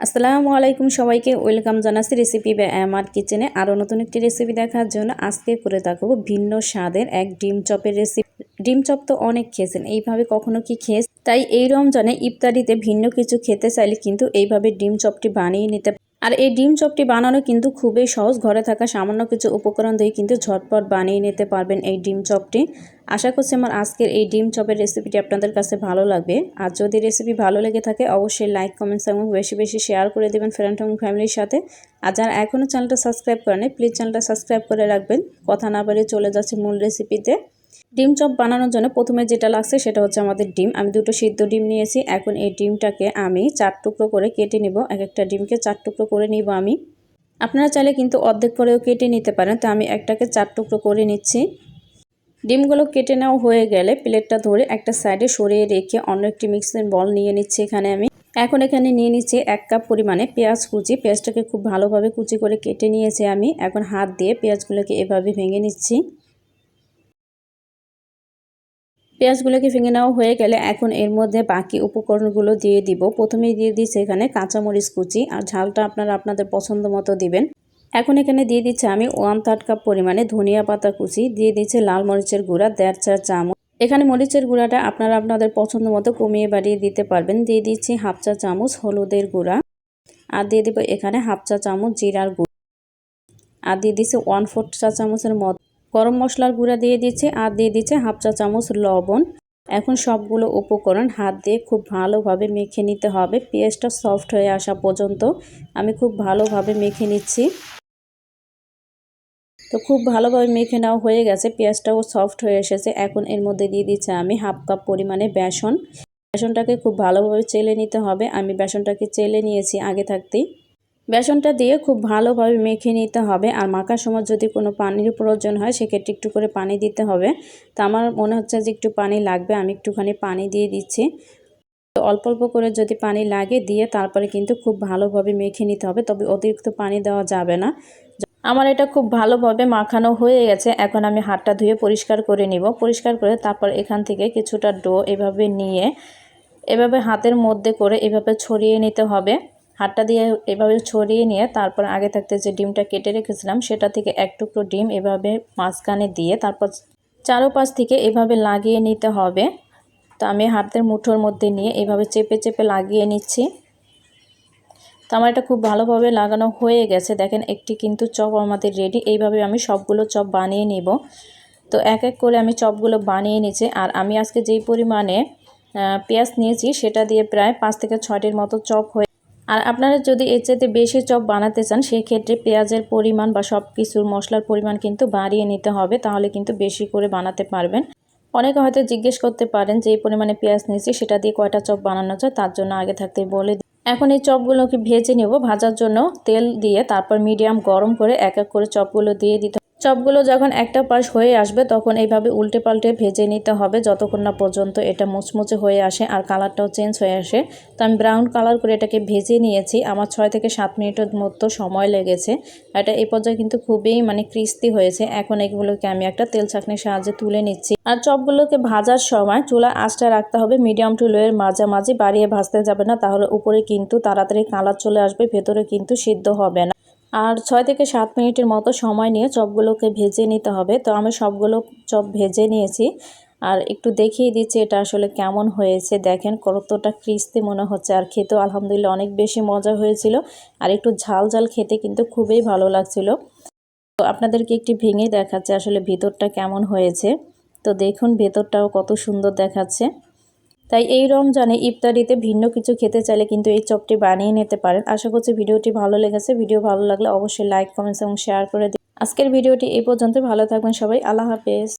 আসসালামু আলাইকুম সবাইকে, ওয়েলকাম জানাচ্ছি রেসিপি বা আমার কিচেনে আরও নতুন একটি রেসিপি দেখার জন্য আজকে করে দেখাবো ভিন্ন স্বাদের এক ডিম চপের রেসিপি। ডিম চপ তো অনেক খেয়েছেন, এইভাবে কখনো কি খেয়েছে তাই এই রমজানে ইফতারিতে ভিন্ন কিছু খেতে চাইলে কিন্তু এইভাবে ডিম চপটি বানিয়ে নিতে আর এই ডিম চপটি বানানো কিন্তু খুবই সহজ। ঘরে থাকা সামান্য কিছু উপকরণ দিয়ে কিন্তু ঝটপট বানিয়ে নিতে পারবেন এই ডিম চপটি। আশা করছি আমার আজকের এই ডিম চপের রেসিপিটি আপনাদের কাছে ভালো লাগবে। আর যদি রেসিপি ভালো লেগে থাকে, অবশ্যই লাইক কমেন্টস এবং বেশি বেশি শেয়ার করে দেবেন ফ্রেন্ড এবং ফ্যামিলির সাথে। আর যারা এখনও চ্যানেলটা সাবস্ক্রাইব করেন প্লিজ চ্যানেলটা সাবস্ক্রাইব করে রাখবেন। কথা না বাড়িয়ে চলে যাচ্ছে মূল রেসিপিতে ডিম চপ বানানোর জন্য প্রথমে যেটা লাগছে সেটা হচ্ছে আমাদের ডিম। আমি দুটো সিদ্ধ ডিম নিয়েছি। এখন এই ডিমটাকে আমি চার টুকরো করে কেটে নিব। এক একটা ডিমকে চার টুকরো করে নিব আমি। আপনারা চাইলে কিন্তু অর্ধেক করেও কেটে নিতে পারেন। তো আমি একটাকে চার টুকরো করে নিচ্ছি। ডিমগুলো কেটে নেওয়া হয়ে গেলে প্লেটটা ধরে একটা সাইডে সরিয়ে রেখে অন্য একটি মিক্সিং বল নিয়ে নিচ্ছি এখানে আমি। এখন এখানে নিয়ে নিচ্ছি এক কাপ পরিমাণে পেঁয়াজ কুচি। পেঁয়াজটাকে খুব ভালোভাবে কুচি করে কেটে নিয়েছি আমি। এখন হাত দিয়ে পেঁয়াজগুলোকে এভাবে ভেঙে নিচ্ছি। পেঁয়াজগুলোকে ভেঙে নেওয়া হয়ে গেলে এখন এর মধ্যে বাকি উপকরণগুলো দিয়ে দিব। প্রথমেই দিয়ে দিচ্ছি এখানে কাঁচামরিচ কুচি আর ঝালটা আপনারা আপনাদের পছন্দ মতো দিবেন। এখন এখানে দিয়ে দিচ্ছি আমি ওয়ান থার্ড কাপ পরিমাণে ধনিয়া পাতা কুচি, দিয়ে দিচ্ছি লাল মরিচের গুঁড়া, দেড় চার চামচ। এখানে মরিচের গুঁড়াটা আপনারা আপনাদের পছন্দ মতো কমিয়ে বাড়িয়ে দিতে পারবেন। দিয়ে দিচ্ছি হাফ চা চামচ হলুদের গুঁড়া আর দিয়ে দিব এখানে হাফ চা চামচ জিরার গুঁড়া। আর দিয়ে দিচ্ছি ওয়ান ফোর্থ চা চামচের মতো গরম মশলার গুঁড়া দিয়ে দিচ্ছে আর দিয়ে দিচ্ছে হাফ চা চামচ লবণ। এখন সবগুলো উপকরণ হাত দিয়ে খুব ভালোভাবে মেখে নিতে হবে। পেঁয়াজটা সফট হয়ে আসা পর্যন্ত আমি খুব ভালোভাবে মেখে নিচ্ছি। তো খুব ভালোভাবে মেখে নেওয়া হয়ে গেছে, পেঁয়াজটাও সফট হয়ে এসেছে। এখন এর মধ্যে দিয়ে দিচ্ছি আমি হাফ কাপ পরিমাণে বেসন। বেসনটাকে খুব ভালোভাবে চেলে নিতে হবে। আমি বেসনটাকে চেলে নিয়েছি আগে থাকতেই। বেসনটা দিয়ে খুব ভালোভাবে মেখে নিতে হবে। আর মাখার সময় যদি কোনো পানির প্রয়োজন হয়, সেক্ষেত্রে একটু করে পানি দিতে হবে। তা আমার মনে হচ্ছে যে একটু পানি লাগবে, আমি একটুখানি পানি দিয়ে দিচ্ছি। তো অল্প অল্প করে যদি পানি লাগে, দিয়ে তারপরে কিন্তু খুব ভালোভাবে মেখে নিতে হবে। তবে অতিরিক্ত পানি দেওয়া যাবে না। আমার এটা খুব ভালোভাবে মাখানো হয়ে গেছে। এখন আমি হাতটা ধুয়ে পরিষ্কার করে নিব। পরিষ্কার করে তারপর এখান থেকে কিছুটা ডো এভাবে নিয়ে, এভাবে হাতের মধ্যে করে এভাবে ছড়িয়ে নিতে হবে। হাতটা দিয়ে এভাবে ছড়িয়ে নিয়ে তারপর আগে থাকতে যে ডিমটা কেটে রেখেছিলাম, সেটা থেকে এক টুকরো ডিম এভাবে মাঝখানে দিয়ে তারপর চারোপাশ থেকে এভাবে লাগিয়ে নিতে হবে। তো আমি হাতের মুঠোর মধ্যে নিয়ে এভাবে চেপে চেপে লাগিয়ে নিচ্ছি। তো আমার এটা খুব ভালোভাবে লাগানো হয়ে গেছে। দেখেন, একটি কিন্তু চপ আমাদের রেডি এইভাবে আমি সবগুলো চপ বানিয়ে নিব। তো এক এক করে আমি চপগুলো বানিয়ে নিচ্ছি। আর আমি আজকে যেই পরিমাণে পেঁয়াজ নিয়েছি, সেটা দিয়ে প্রায় পাঁচ থেকে ছয়টির মতো চপ হয়ে আর আপনারা যদি এর চাইতে বেশি চপ বানাতে চান, সেক্ষেত্রে পেঁয়াজের পরিমাণ বা সব কিছুর মশলার পরিমাণ কিন্তু বাড়িয়ে নিতে হবে, তাহলে কিন্তু বেশি করে বানাতে পারবেন। অনেকে হয়তো জিজ্ঞেস করতে পারেন যে, এই পরিমাণে পেঁয়াজ নিয়েছি, সেটা দিয়ে কয়টা চপ বানানো যায়, তার জন্য আগে থাকতে বলে এখন এই চপগুলোকে ভেজে নেব, ভাজার জন্য তেল দিয়ে তারপর মিডিয়াম গরম করে এক এক করে চপগুলো দিয়ে দিতে চপগুলো যখন একটা পাশ হয়ে আসবে, তখন এইভাবে উল্টে পাল্টে ভেজে নিতে হবে যতক্ষণ না পর্যন্ত এটা মুচমুচে হয়ে আসে আর কালারটাও চেঞ্জ হয়ে আসে। তো আমি ব্রাউন কালার করে এটাকে ভেজে নিয়েছি। আমার ছয় থেকে সাত মিনিটের মতো সময় লেগেছে। এটা এই পর্যায়ে কিন্তু খুবই মানে ক্রিস্পি হয়েছে। এখন এগুলোকে আমি একটা তেল ছাঁকনির সাহায্যে তুলে নিচ্ছি। আর চপগুলোকে ভাজার সময় চুলা আঁচটা রাখতে হবে। মিডিয়াম টু লোয়ের মাঝামাঝি, বাড়িয়ে ভাজতে যাবে না। তাহলে উপরে কিন্তু তাড়াতাড়ি কালার চলে আসবে, ভেতরে কিন্তু সিদ্ধ হবে না। আর ছয় থেকে সাত মিনিটের মতো সময় নিয়ে চপগুলোকে ভেজে নিতে হবে। তো আমি সবগুলো চপ ভেজে নিয়েছি। আর একটু দেখিয়ে দিচ্ছি এটা আসলে কেমন হয়েছে। দেখেন কতটা ক্রিস্পি মনে হচ্ছে। আর খেতেও আলহামদুলিল্লাহ অনেক বেশি মজা হয়েছিল। আর একটু ঝাল ঝাল খেতে কিন্তু খুবই ভালো লাগছিল। তো আপনাদেরকে একটি ভেঙে দেখাচ্ছে আসলে ভিতরটা কেমন হয়েছে। তো দেখুন ভেতরটাও কত সুন্দর দেখাচ্ছে। তাই এই রমজানে ইফতারিতে ভিন্ন কিছু খেতে চাইলে কিন্তু এই চপটি বানিয়ে নিতে পারেন। আশা করছি ভিডিওটি ভালো লেগেছে। ভিডিও ভালো লাগলে অবশ্যই লাইক, কমেন্টস এবং শেয়ার করে দিন। আজকের ভিডিওটি এই পর্যন্ত। ভালো থাকবেন সবাই। আল্লাহ হাফেজ।